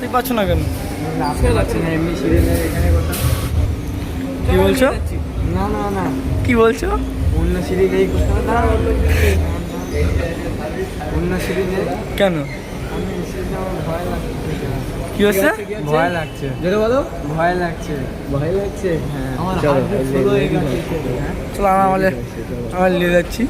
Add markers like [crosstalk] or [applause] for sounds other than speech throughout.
তুই পাচ্ছ না কেন আসতে পারছি না এমনি সিঁড়ি নেই এখানে কোথাও কি বলছো? না না না। কি বলছো? অন্য কোথাও দাঁড়াও অন্য সিঁড়ি নেই কেন আমার কি হচ্ছে? ভয় লাগছে। যেটা বলো? ভয় লাগছে। ভয় লাগছে? হ্যাঁ। আমার ছোট হয়ে চলো আমরা আমাদের নিয়ে যাচ্ছি।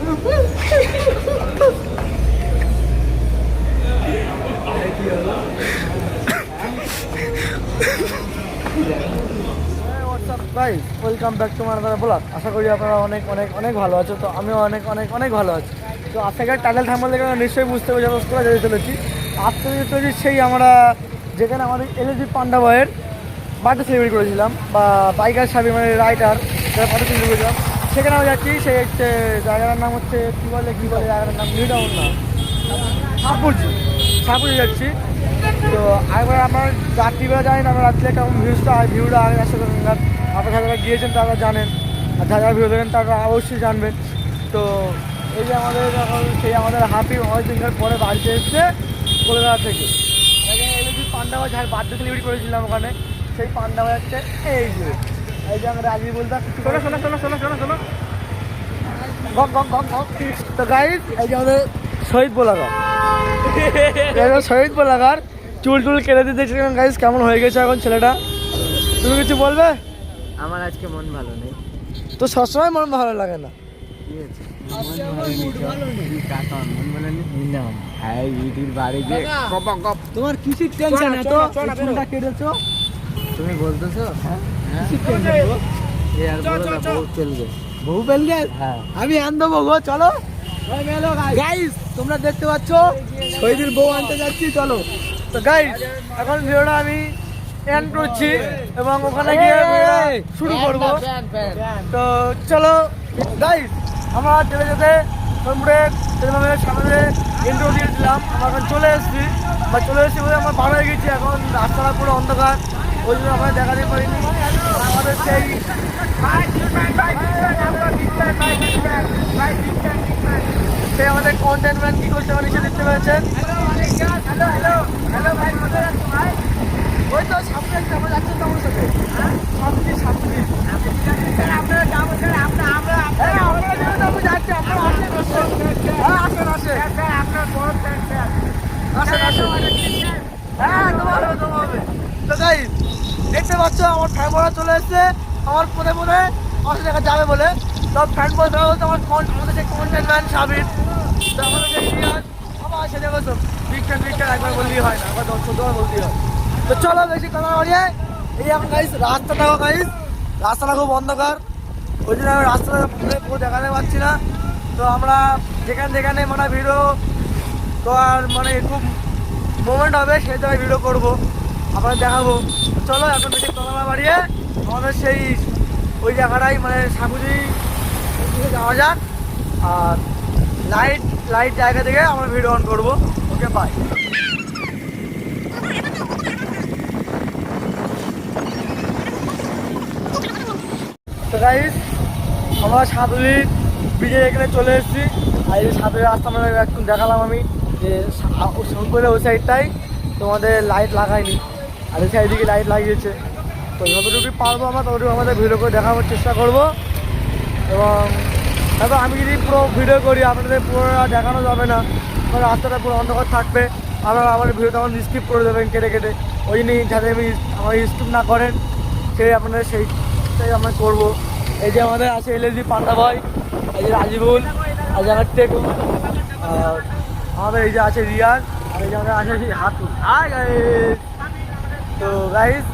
ভাই ওয়েলকাম ব্যাক টু মানাদার ব্লগ আশা করি আপনারা অনেক অনেক অনেক ভালো আছো। তো আমিও অনেক অনেক অনেক ভালো আছি। তো আজকের টাইটেল থাম্বল দেখে আমরা নিশ্চয়ই বুঝতে পেরেছি, আমরা কোথায় যেতে চলেছি। আজকে যেতে চলেছি সেই আমরা, যেখানে আমাদের এলএজি পান্ডা বয়ের বার্থডে সেলিব্রেট করেছিলাম, বা বাইকার সাবি মানে রাইটার যারা ফটো সেলিব্রেট করেছিলাম সেখানে আমরা যাচ্ছি সেই হচ্ছে, জায়গাটার নাম হচ্ছে, কী বলে কী বলে, জায়গাটার নাম নিউ টাউন না। সাপুরজি সাপুরজি যাচ্ছি। তো একবার আমরা রাত্রিবেলা জানি না আমরা রাত্রে কেমন ভিউজটা আর ভিউটা আগে আসতে আপনারা যারা গিয়েছেন তারা জানেন। আর যারা ভিউ দেখেন তারা অবশ্যই জানবেন। তো এই যে আমাদের এখন সেই আমাদের হাফি অনেক দিনকার পরে বাড়িতে এসছে কলকাতা থেকে। এলএজি পান্ডাবা যার বার্থডে সেলিব্রেট করেছিলাম ওখানে সেই পান্ডাবা হচ্ছে এই যে। এই যে আমরা রাজি বলতাম শোনো শোনো শোনো শোনো শোনো শোনো। গক গক গক গক তো গাইজ এই যে আমাদের শহীদ বোলাগার শহীদ বোলাগার চুল টুল কেটে দিতে দেখছিলাম গাইজ কেমন হয়ে গেছে এখন ছেলেটা? তুমি কিছু বলবে? আমার আজকে মন ভালো নেই। তো সবসময় মন ভালো লাগে না। মন মন হ্যাঁ তোমার টেনশন এত চুলটা কেটেছো? তুমি বলতেছো? হ্যাঁ? কিসির টেনশন গো এ আর বলো না বহু পেল হ্যাঁ। আমি আন দেবো গো চলো। গাইস তোমরা দেখতে পাচ্ছ? শহীদের বউ আনতে যাচ্ছি চলো। তো গাইস এখন ভিডিওটা আমি এন্ড করছি এবং ওখানে গিয়ে শুরু করব তো চলো গাইস আমরা চলে যেতে সোনপুরে তেলমামের সামনে ইন্ট্রো দিয়ে দিলাম আমরা এখন চলে এসেছি বা চলে এসেছি বলে আমরা বার হয়ে গেছি এখন রাস্তাটা পুরো অন্ধকার ওই জন্য আমরা দেখাতে পারিনি আমাদের সেই সে আমাদের কন্টেন্ট ম্যান কি করছে আমার নিচে দেখতে ওই তো সামনে একটা আমরা যাচ্ছি তো আমার সাথে সামনে সামনে হ্যাঁ, আপনারা যাচ্ছি, আপনারা আসেন। হ্যাঁ, আসেন, আসেন। আসেন, আসেন। হ্যাঁ, তোমার হবে, তোমার হবে। তো guys, দেখতে পাচ্ছ আমার ফ্যান চলে এসছে আমার পরে পরে আমার সাথে যাবে বলে তো ফ্যান বলতে বলতে আমার আমাদের যে কন্টেন্ট ম্যান সাবির আমাদের যে রিয়াজ সবাই সেটা বিজ্ঞান একবার বললেই হয় না, একবার চোদ্দবার বলতেই হয়। তো চলো বেশি কথা বাড়িয়ে এই এখন গাইস রাস্তাটা গাইস রাস্তাটা খুব অন্ধকার, ওই জন্য আমি রাস্তাটা পুরো দেখাতে পারছি না। তো আমরা যেখানে যেখানে মানে ভিডিও তো আর মানে খুব মোমেন্ট হবে, সেই জায়গায় ভিডিও করব, আপনাদের দেখাবো। চলো, এখন বেশি কথা বাড়িয়ে, আমাদের সেই ওই জায়গাটাই মানে সাগুজি দিকে যাওয়া যাক। আর লাইট লাইট জায়গা থেকে আমরা ভিডিও অন করব। ওকে বাই আমরা সাঁতুলি ব্রিজের এখানে চলে এসেছি। আর এই সাঁতুলি রাস্তা মানে একটু দেখালাম আমি, যে শঙ্করে ওই সাইডটাই তোমাদের লাইট লাগায়নি আর এই সাইডদিকে লাইট লাগিয়েছে। তো যতটুকু পারব আমরা, ততটুকু আমাদের ভিডিও করে দেখানোর চেষ্টা করব। এবং তারপর আমি যদি পুরো ভিডিও করি, আপনাদের পুরো দেখানো যাবে না। কারণ রাস্তাটা পুরো অন্ধকার থাকবে। আপনারা আমার ভিডিও তখন স্কিপ করে দেবেন কেটে কেটে। ওই জন্যই যাতে আমি আমার স্কিপ না করেন সেই আপনাদের সেইটাই আমরা করব। এই যে আমাদের আছে এলএজি পান্ডা ভাই, এই যে রাজিবুল আর আমার টেকু, আর আমাদের এই যে আছে রিয়াজ, আর এই যে আমাদের আছে হাতু। তো গাইস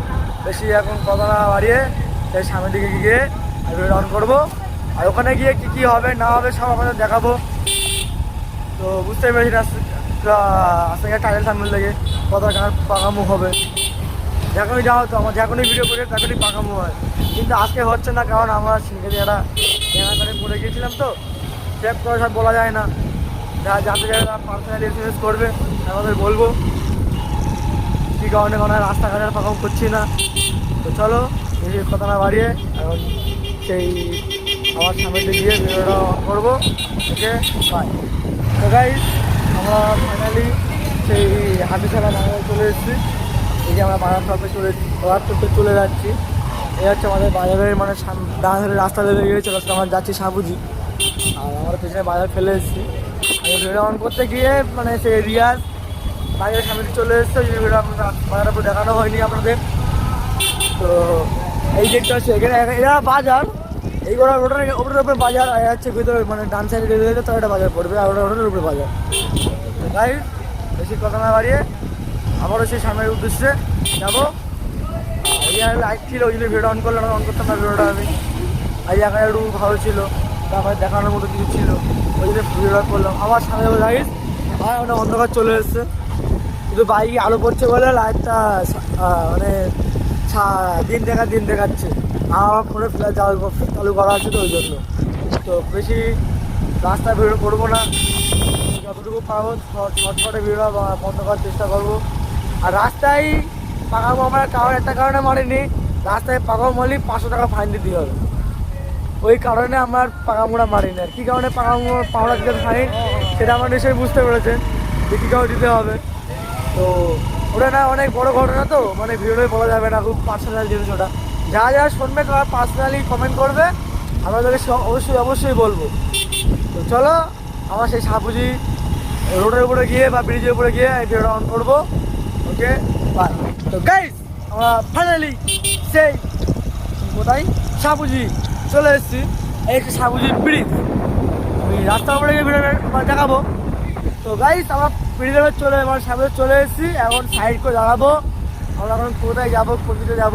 বেশি এখন কথা না বাড়িয়ে সেই সামনের দিকে গিয়ে ভিডিও অন করব। আর ওখানে গিয়ে কি কি হবে, না হবে সব আপনাদের দেখাবো। তো বুঝতে পেরেছি আজকে টাইটেল সামনে লেগে কথা গান পাকামু হবে। যখনই যাও তো আমার যখনই ভিডিও করে তখনই পাকামু হয়। কিন্তু আজকে হচ্ছে না, কারণ আমরা সিঙ্গে একটা কেনাকাটা করে পড়ে গিয়েছিলাম তো। চেক করে সব বলা যায় না। যারা যাতে যারা পার্সোনালি এক্সপিরিয়েন্স করবে আমাদের বলব। কী কারণে কারণে রাস্তাঘাটে আর পাকাম করছি না। তো চলো বেশি কথা না বাড়িয়ে, এখন সেই আমার সামনে গিয়ে ভিডিওটা অন করব। ওকে বাই তো গাইজ আমরা ফাইনালি সেই হাতিছাড়া নাগায় চলে এসেছি। এই যে আমরা বাজার টপে চলে বাজার টপে চলে যাচ্ছি। এই হচ্ছে আমাদের বাজারের মানে ডান ধারে রাস্তা লেগে গিয়েছে রাস্তা আমরা যাচ্ছি সাবুজি। আর আমরা পেছনে বাজার ফেলে এসেছি। আমি ভিডিও অন করতে গিয়ে মানে সে রিয়াজ বাজারের সামনে চলে এসছে। ওই ভিডিও বাজারের উপর দেখানো হয়নি আপনাদের। তো এই দেখতে হচ্ছে, এখানে এরা বাজার। এই গোড়া রোডের ওপরের উপরে বাজার আর হচ্ছে ভিতরে মানে ডান সাইডে দিলে তো একটা বাজার পড়বে, আর ওটা রোডের উপরে বাজার। তাই বেশি কথা না বাড়িয়ে আবারও সেই সামনের উদ্দেশ্যে যাব। লাইট ছিল, ওই জন্য ভিডিও অন করলাম অন করতাম না ভিডিওটা আমি। আর একা একটু ভালো ছিল, তারপরে দেখানোর মতো কিছু ছিল, ওই জন্য ভিডিওটা করলাম। আবার সামনে লাইট আর অনেক অন্ধকার চলে এসছে। কিন্তু বাইকে আলো পড়ছে বলে লাইটটা মানে দিন দেখা দিন দেখাচ্ছে। আমার ফোনে ফ্ল্যাশ চালু করা আছে তো ওই জন্য। তো বেশি রাস্তায় ভিডিও করব না। যতটুকু পারব ছটফটে ভিডিও বন্ধ করার চেষ্টা করব। আর রাস্তায় পাকাবো আমার কারণ, একটা কারণে মারিনি রাস্তায় পাকাবো মারলি পাঁচশো টাকা ফাইন দিতে হবে। ওই কারণে আমার পাকামোড়া মারিনি আর কী কারণে পাকামোড়া পাওড়া দিতে ফাইন সেটা আমার নিশ্চয়ই বুঝতে পেরেছেন যে কী কারণে দিতে হবে। তো ওটা না অনেক বড় ঘটনা তো মানে ভিডিওতে বলা যাবে না, খুব পার্সোনাল জিনিস ওটা। যারা যারা শুনবে তারা পার্সোনালি কমেন্ট করবে, আমরা সব- অবশ্যই অবশ্যই বলব। তো চলো, আমরা সেই সাপুজি রোডের উপরে গিয়ে বা ব্রিজের উপরে গিয়ে এই ভিডিওটা অন করব। ওকে বাই তো গাইস আমরা ফাইনালি সেই কোথায়? সাপুজি চলে এসেছি। এই হচ্ছে সাপুজি ব্রিজ আমি রাস্তার উপরে গিয়ে ভিডিওটা দেখাবো। তো গাইস আমরা ব্রিজের চলে আমার সামনে চলে এসেছি। এখন সাইড করে দাঁড়াবো। আমরা এখন কোথায় যাব, কোন দিকে যাব?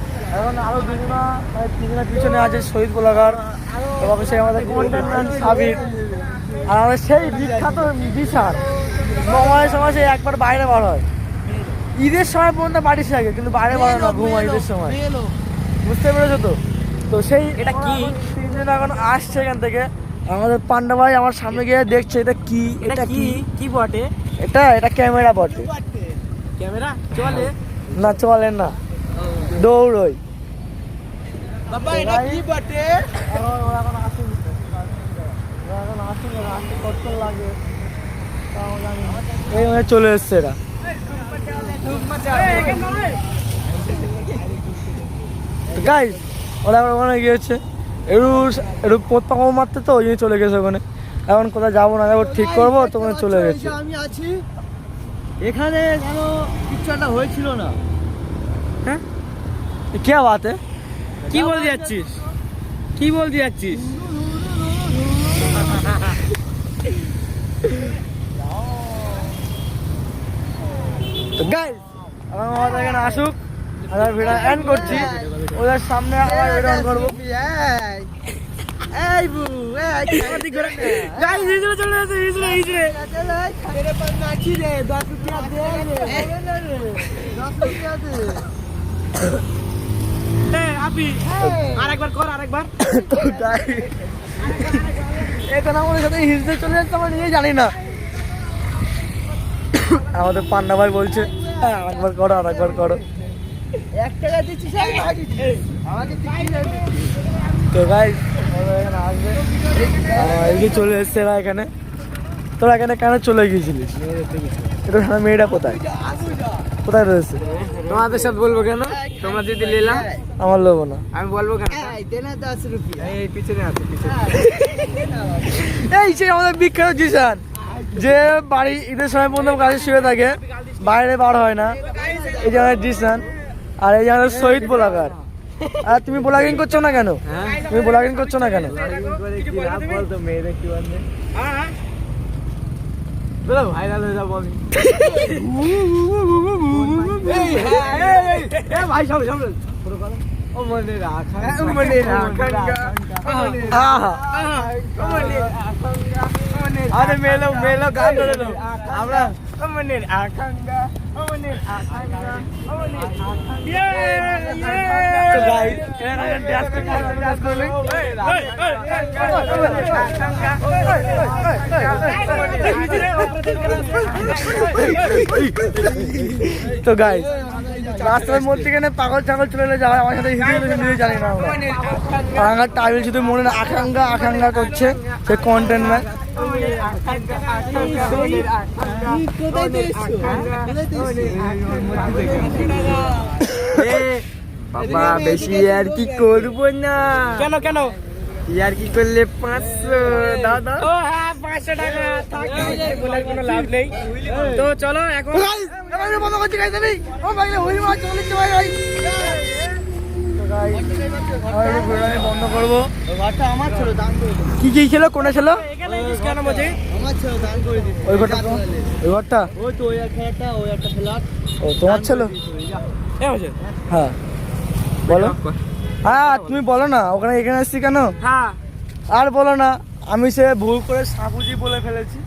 এখন আরও দুজনা মানে তিনজনের পিছনে আছে শহীদ গোলাঘাট এবং সেই আমাদের কন্টেন্ট সাবির আর আমাদের সেই বিখ্যাত বিশাল সময় সময় সে একবার বাইরে বার হয়। ঈদের সময় পর্যন্ত বাড়ি থাকে কিন্তু বাইরে বার না ঘুমায় ঈদের সময়। বুঝতে পেরেছ তো? তো সেই এটা কি? তিনজন এখন আসছে এখান থেকে। আমাদের পান্ডা ভাই আমার সামনে গিয়ে দেখছে এটা কি? এটা কি? কি বটে? এটা এটা ক্যামেরা বটে। ক্যামেরা? চলে। না চলে না। দৌড়ই। বাবা এটা কি বটে? ওরা এখন আসেনি ওরা এখন আসেনি, আসতে কতক্ষণ লাগে তাও জানি না। এই মানে চলে এসছে এরা। গাইস ওরা এখন ওখানে গিয়েছে। একটু একটু পোত পাকামো মারতে তো ওই জন্য চলে গেছে ওখানে। এখন কোথায় যাব না যাব ঠিক করব তো ওখানে চলে গেছে। আমি আছি। এখানে যেন কিছু একটা হয়েছিল না। হ্যাঁ? কে বাত কি বলতে যাচ্ছিস কি বলতে যাচ্ছিস তো গাইজ আমার মামা এখানে আসুক। আমার ভিডিও এন্ড করছি। ওদের সামনে আবার ভিডিও অন করব। এই বু এই খাবার দিক করে গাইজ হিজড়ে চলে আসে হিজড়ে হিজড়ে মেরে পার নাচি রে 10 রুপিয়া দে রে। 10 রুপিয়া দে। আরেকবার কর আরেকবার। সাথে হিজড়ে চলে যাচ্ছে আমরা নিজেই জানি না। আমাদের পান্না ভাই বলছে হ্যাঁ আরেকবার করো আরেকবার করো। এক টাকা দিচ্ছিস আমাকে তো আসবে। চলে এসছে এরা এখানে। তোরা এখানে কেন চলে গিয়েছিলিস? এটা মেয়েটা কোথায়? কোথায় রয়েছে? তোমাদের সাথে বলব কেন? তোমরা যদি নিলাম আমার লোবো না। আমি বলব কেন? দেনা দশ রুপিয়া এই পিছনে আছে এই সে আমাদের বিখ্যাত জিসান। যে বাড়ি ঈদের সময় পর্যন্ত কাজে শুয়ে থাকে বাইরে বার হয় না। এই যে আমাদের জিসান আর এই যে আমাদের শহীদ বোলাগার আর তুমি ব্লগিং করছ না কেন? তুমি ব্লগিং করছ না কেন? પેલા વાયરલ હતા બોલી એ ભાઈ સાંભળ સાંભળ મને રાખણ મને રાખણ અરે મેલો મેલો ગાંડો આપણા મને રાખણ তো গাই রাস্তার মধ্যে এখানে পাগল ছাগল চলে যাওয়া আমার সাথে হিন্দি মিলে জানি না আমার টাইল শুধু মনে আকাঙ্ক্ষা আকাঙ্ক্ষা করছে সে কন্টেন্ট ম্যান বাবা বেশি আর কি করব না। কেন কেন? আর কি করলে পাঁচশো? দাদা? ও হ্যাঁ পাঁচশো টাকা। বলার কোনো লাভ নেই। তো চলো এখন কি কি ছিল কোনটা ছিল ওই ঘরটা ওই ঘরটা ওই তো ওই একটা ওই একটা ফ্ল্যাট ও তোমার ছিল? হ্যাঁ। বলো। হ্যাঁ তুমি বলো না ওখানে এখানে এসছি কেন? হ্যাঁ। আর বলো না আমি সে ভুল করে সাবুজি বলে ফেলেছি।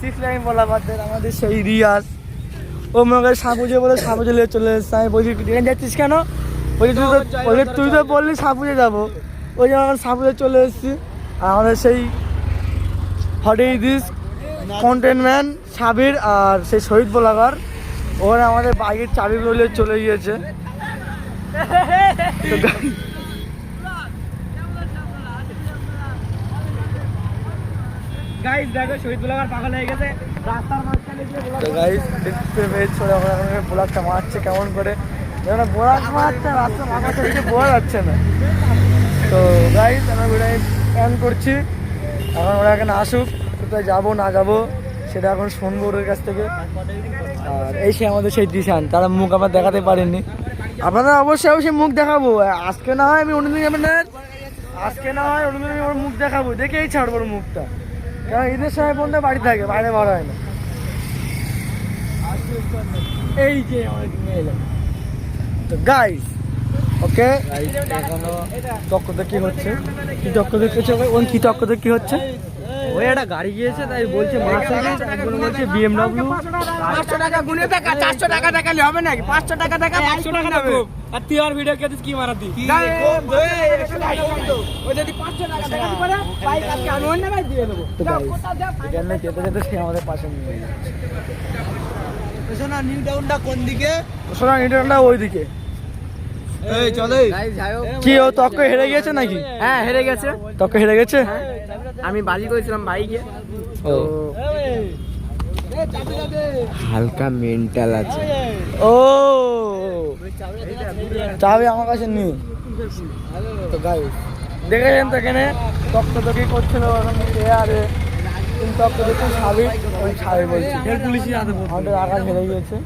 সিক্স লাইন বলা বাদের আমাদের সেই রিয়াজ। ও মনে সাবুজে বলে সাবুজে নিয়ে চলে এসছে। আমি বলছি এখানে যাচ্ছিস কেন? বলছি তুই তো তুই তো বললি সাবুজে যাব। ওই জন্য সাবুজে চলে এসেছি। আর আমাদের সেই hot is this content man Sabir আর সেই শহীদ বলাগার। ওখানে আমাদের বাইকের চাবিগুলো নিয়ে চলে গিয়েছে। মারছে কেমন করে? ব্লগ মারছে বোঝা যাচ্ছে না। তো গাইস আমরা করছি। এখন ওরা এখানে আসুক, কোথায় যাব, না যাব, সেটা এখন শুনব ওদের কাছ থেকে। আর এই সে আমাদের সেই দিশান, তারা মুখ আমরা দেখাতে পারেননি। আপনাদের অবশ্যই অবশ্যই মুখ দেখাবো। আজকে না হয় আমি অন্যদিন আপনার আজকে না হয় অন্যদিন আমি ওর মুখ দেখাবো। দেখেই ছাড়বো মুখটা। কারণ ঈদের সময় পর্যন্ত বাড়ি থাকে, বাইরে বার হয় না। এই যে নিয়ে এলাম তো গাইস ওকে কি হচ্ছে? কি চক্কতে কি হচ্ছে? ওই কি চক্কতে কি হচ্ছে? ওই একটা গাড়ি গিয়েছে তাই বলছে মার্সিডিজ একজন বলছে বিএমডব্লিউ পাঁচশো টাকা গুনে টাকা চারশো টাকা দেখালে হবে নাকি? পাঁচশো টাকা দেখা পাঁচশো টাকা দেবো। আর তুই আর ভিডিও কে কি মারাতি ও যদি পাঁচশো টাকা দেখাতে পারে বাইক আজকে আমি অন্য বাইক দিয়ে দেবো। এখানে যেতে যেতে সে আমাদের পাশে নিয়ে যাচ্ছে শোনা নিউ টাউনটা কোন দিকে? সোনা এই চলে কি ও তক্ক হেরে গেছে নাকি? হ্যাঁ হেরে গেছে। তক্ক হেরে গেছে? আমি বাজি করেছিলাম বাইকে। ও। হালকা মেন্টাল আছে। ও। চাবি আমার কাছে নেই তো গাই দেখেছেন তো এখানে তক্ক তো কি করছিল এখন চেয়ারে কিন্তু তক্ক দেখে সাবি ওই সাবি বলছি। আমাদের আকাশ হেরে গিয়েছে।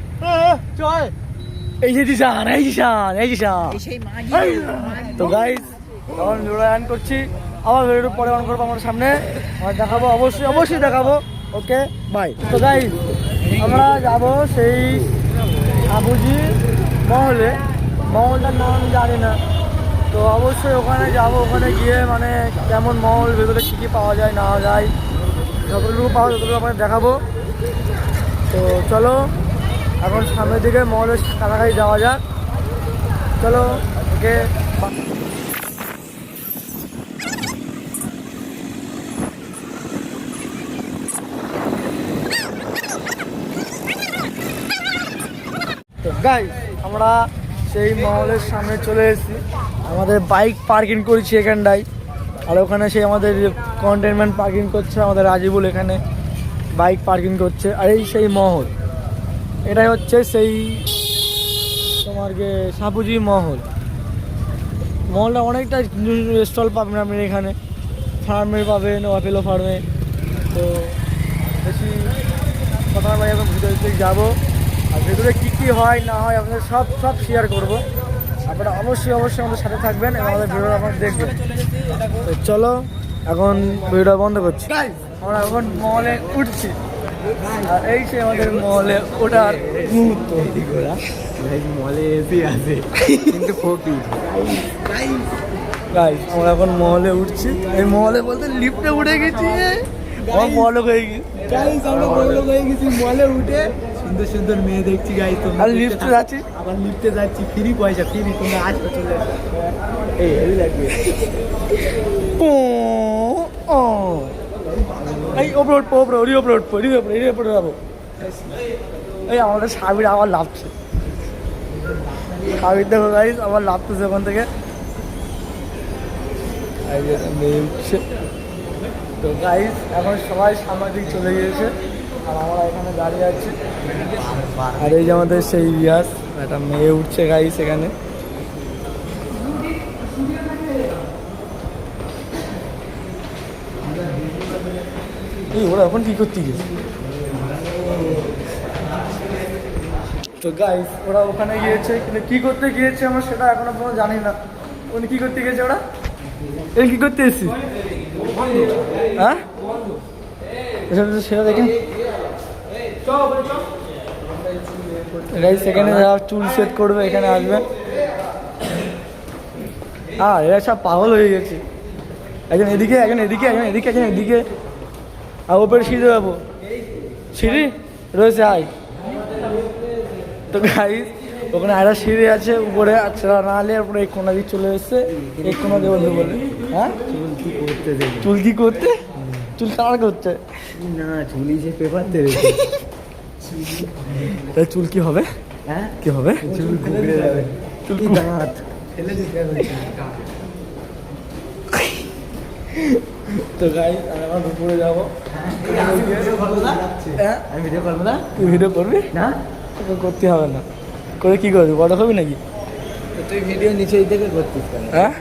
এই যে দিশান এই দিশান এই দিশান তো গাইস তখন ভিডিও অন করছি। আবার ভিডিও পরে অন করব আমার সামনে। আর দেখাবো অবশ্যই অবশ্যই দেখাবো। ওকে বাই তো গাইস আমরা যাব সেই আবুজি মহলে। মহলটার নাম জানি না। তো অবশ্যই ওখানে যাব ওখানে গিয়ে মানে কেমন মহল ভেতরে কী কী পাওয়া যায় না যায় যতটুকু পাওয়া ততটুকু আপনাকে দেখাবো। তো চলো। এখন সামনের দিকে মহলের কাছাকাছি যাওয়া যাক। চলো, ওকে আমরা সেই মহলের সামনে চলে এসেছি। আমাদের বাইক পার্কিং করেছি এখানটায়। আর ওখানে সেই আমাদের কন্টেনমেন্ট পার্কিং করছে আমাদের রাজিবুল এখানে বাইক পার্কিং করছে। আর এই সেই মহল। এটাই হচ্ছে সেই তোমার গে সাপুজি মহল। মহলটা অনেকটা স্টল পাবেন আপনি এখানে। ফার্মে পাবেন, অপেলো ফার্মে। তো বেশি কথা বলে এখন ভিতরে দিকে যাব। আর ভেতরে কী কী হয়, না হয় আপনাদের সব সব শেয়ার করব। আপনারা অবশ্যই অবশ্যই আমাদের সাথে থাকবেন এবং আমাদের ভিডিও আপনারা দেখবেন। চলো, এখন ভিডিও বন্ধ করছি। আমরা এখন মহলে উঠছি। আর এই সে আমাদের মহলে ওঠার মুহূর্ত মলে এসি আছে কিন্তু ফকির গাইস আমরা এখন মহলে উঠছি। এই মহলে বলতে লিফটে উঠে গেছি। আমার মহলে হয়ে গেছি। গাইস আমরা হয়ে গেছি মলে উঠে। সুন্দর সুন্দর মেয়ে দেখছি গাই তো আর লিফটে যাচ্ছি। আবার লিফটে যাচ্ছি ফ্রি পয়সা ফ্রি তোমরা আসবে চলে এই হেভি লাগবে। ও ও এই ওপরে উঠবো ওপরে ওরি ওপরে উঠবো ওরি ওপরে ওরি ওপরে যাব। এই, আমাদের সাবির আবার লাভছে। সাবির দেখো গাইস আবার লাভতেছে ওখান থেকে। মেয়ে উঠছে। তো গাইস এখন সবাই সাংবাদিক চলে গিয়েছে, আর আমরা এখানে দাঁড়িয়ে আছি। আর এই যে আমাদের সেই রিয়াজ একটা মেয়ে উঠছে গাইস এখানে। এই, ওরা এখন কি করতে গেছে তো গাইস ওরা ওখানে গিয়েছে, কিন্তু কি করতে গিয়েছে আমরা সেটা এখনও পর্যন্ত জানি না। উনি কি করতে গিয়েছে ওরা? এই কি করতে এসেছি? হ্যাঁ? সেটা দেখেন। গাইস এখানে যারা চুল সেট করবে, এখানে আসবে হ্যাঁ এরা সব পাগল হয়ে গেছে। একজন এদিকে একজন এদিকে একজন এদিকে একজন এদিকে। আর ওপরে সিঁড়ি যাব সিঁড়ি? রয়েছে আই তো গাইস ওখানে আরেকটা সিঁড়ি আছে উপরে আচ্ছা না হলে উপরে এই কোনা দিয়ে চলে এসছে। এই কোনা দিয়ে বলতে বলে। হ্যাঁ? চুল কি করতে করতে? চুল কামার করতে? না চুলি যে পেপার দেবে তাই চুল কি হবে? হ্যাঁ? কি হবে? চুল কুকড়ে যাবে। চুল দাঁত? ফেলে দিতে হবে। [laughs] তো গাই আমি এখন উপরে যাব। আমি ভিডিও করব না তুই ভিডিও করবি? না। তোকে করতে হবে না। করে কি করবি? বড় হবি নাকি? তুই ভিডিও নিচেই থেকে করতিস হ্যাঁ?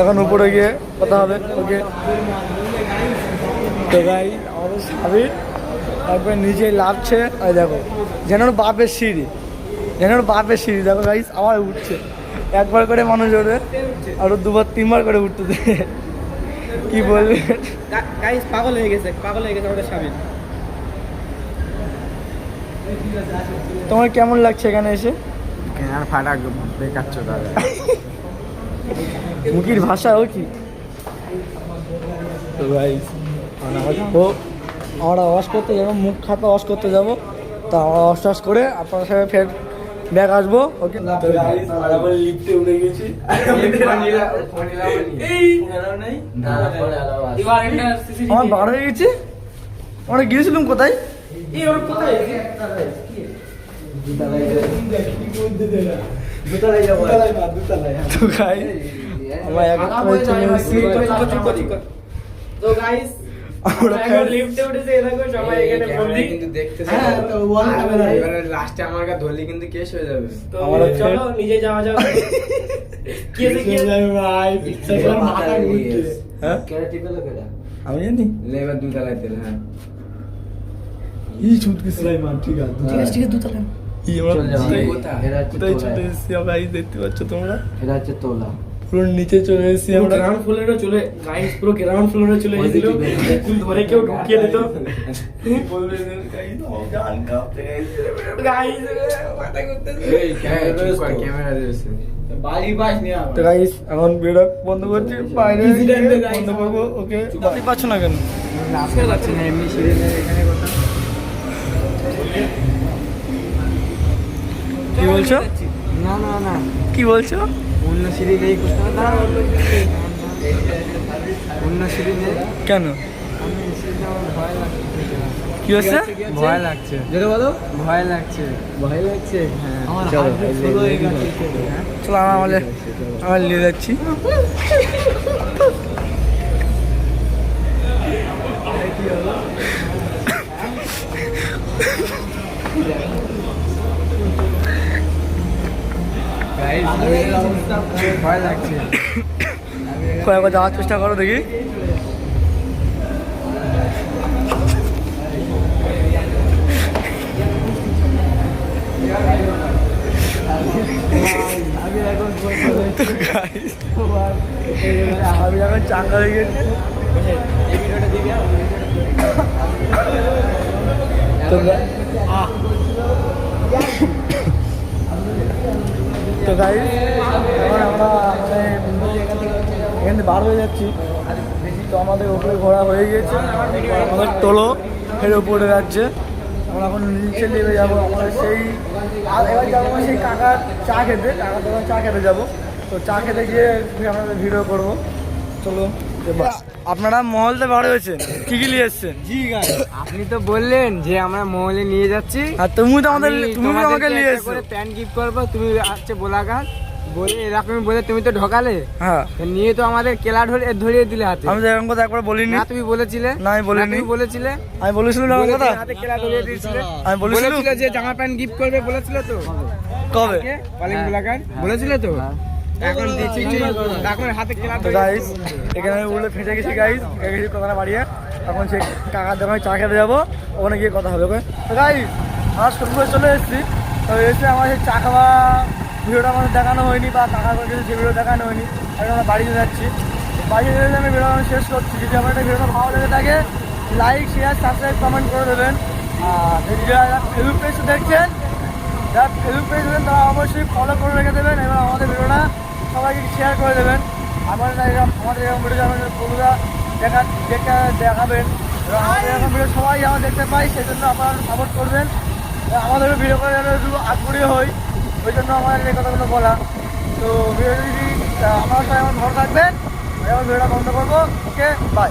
এখন উপরে গিয়ে কথা হবে। ওকে। তো গাই আমাদের স্বামীর একবার নিচে লাভছে ওই দেখো যেন বাপের সিঁড়ি। যেন বাপের সিঁড়ি। দেখো গাইস আবার উঠছে। একবার করে মানুষ ওরে আরও দুবার তিনবার করে উঠতে কি বলবে? গাইস পাগল হয়ে গেছে পাগল হয়ে গেছে আমাদের স্বামী। তোমার কেমন লাগছে এখানে এসে? কেনার ফাটা বেকার চোদা। মুখির ভাষা ও কি? তো ভাই ও আমরা ওয়াশ করতে যাব মুখ খাতা ওয়াশ করতে যাব। তা আমরা ওয়াশ টাশ করে আপনার সাথে ফের ব্যাগ আসব? ওকে লিফটে উঠে গেছি। আমার বার হয়ে গেছে? আমরা গিয়েছিলাম কোথায়? তো এসেছি। তো গাইস আমরা লিফটে উঠেছে এরকম সবাই এখানে বন্দি হ্যাঁ, তো wall camera। লাস্টে আমার কাছে ধরলে কিন্তু কেস হয়ে যাবে। তো চলো নিজে যাওয়া যাক। [laughs] কি আছে কি আছে? হ্যাঁ আমি জানি। লেবার দুতলায় তেল হ্যাঁ। ই ছুটকে সুলাইমান ঠিক আছে ঠিক আছে ঠিক আছে দুতলা ই আমরা কোথায়- কোথায় তোলা। চলে আমরা দেখতে পাচ্ছ তোমরা? এটা হচ্ছে তোলা। পুরো নিচে চলে এসেছি আমরা। গ্রাউন্ড ফ্লোরে চলে গাইস পুরো গ্রাউন্ড ফ্লোরে চলে এসেছিল। ধরে কেউ ঢুকিয়ে দিত। বলবে কাঁপতে গাইস মাথা করতেছে এই ক্যামেরা ক্যামেরা দিয়েছে বাড়ি পাস নি তো গাইস এখন বন্ধ করছি বাইরে। বন্ধ করব ওকে আপনি পাচ্ছ না কেন? আসতে পারছি না এমনি সিরিয়ালের এখানে কথা। কি বলছো? না না না। কি বলছো? অন্য এই অন্য কেন আমি সিরিয়ালে আমার ভয় লাগছে কি হচ্ছে? ভয় লাগছে। যেটা বলো? ভয় লাগছে। ভয় লাগছে? হ্যাঁ। চলো চলো আমার আমাদের নিয়ে যাচ্ছি। কয়েকবার যাওয়ার চেষ্টা করো দেখি। আমি এখন চাঙ্গা হয়ে গেছে তো গা- এখন আমরা মানে এখান থেকে বার হয়ে যাচ্ছি। তো আমাদের উপরে ঘোরা হয়ে গেছে। আমাদের তোলো ফের ওপরে যাচ্ছে। আমরা এখন নিচে নেমে যাব। আমাদের সেই এবার সেই কাকার চা খেতে। কাকার দোকান চা খেতে যাব। তো চা খেতে গিয়ে আমাদের ভিডিও করব। চলো। আপনারা মহলতে বার হয়েছেন কি কি নিয়ে এসছেন। আপনি তো বললেন যে আমরা মহলে নিয়ে যাচ্ছি। আর তুমি তো আমাদের তুমি তো আমাকে নিয়ে এসছো। প্যান্ট গিফট করব তুমি আসছে বোলাঘাট বলে এরকমই বলে তুমি তো ঢোকালে। হ্যাঁ। নিয়ে তো আমাদের কেলা ধরে ধরিয়ে দিলে হাতে। আমি তো এরকম কথা একবার বলিনি। না তুমি বলেছিলে। না, আমি বলিনি। তুমি বলেছিলে। আমি বলেছিলাম এরকম কথা? হাতে কেলা ধরিয়ে দিয়েছিলে। আমি বলেছিলাম যে জামা প্যান্ট গিফট করবে বলেছিল তো? কবে? পালিং বোলাঘাট বলেছিলে তো? এখন দিচ্ছি যে এখন হাতে গাইস এখানে আমি উল্লে ফেঁসে গেছি গাইস গেছি কথাটা বাড়িয়ে। এখন সেই কাকার দোকানে চা খেতে যাব ওখানে গিয়ে কথা হবে ওকে গাইস আমরা শুরু করে চলে এসেছি। তো এসে আমার সেই চা খাওয়া ভিডিওটা আমাদের দেখানো হয়নি বা কাকার কাছে সেই ভিডিও দেখানো হয়নি। এখন আমরা বাড়িতে যাচ্ছি। বাড়িতে গেলে আমি ভিডিও শেষ করছি। যদি আমার একটা ভিডিওটা ভালো লেগে থাকে লাইক শেয়ার সাবস্ক্রাইব কমেন্ট করে দেবেন। আর যারা ফেসবুক পেজ দেখছেন যারা ফেসবুক পেজ দেবেন তারা অবশ্যই ফলো করে রেখে দেবেন এবং আমাদের ভিডিওটা সবাইকে শেয়ার করে দেবেন, আমার আমাদের এরকম ভিডিও আমাদের বন্ধুরা দেখা দেখা দেখাবেন। এবং আমাদের এরকম ভিডিও সবাই আমরা দেখতে পাই সেই জন্য আপনারা সাপোর্ট করবেন। আমাদেরও আমাদের ভিডিও করে যেন একটু আগ্রহী হই, ওই জন্য আমাদের এই কথাগুলো বলা। তো ভিডিও যদি আপনারা সবাই আমার ভালো থাকবেন এবং ভিডিওটা বন্ধ করব। Okay by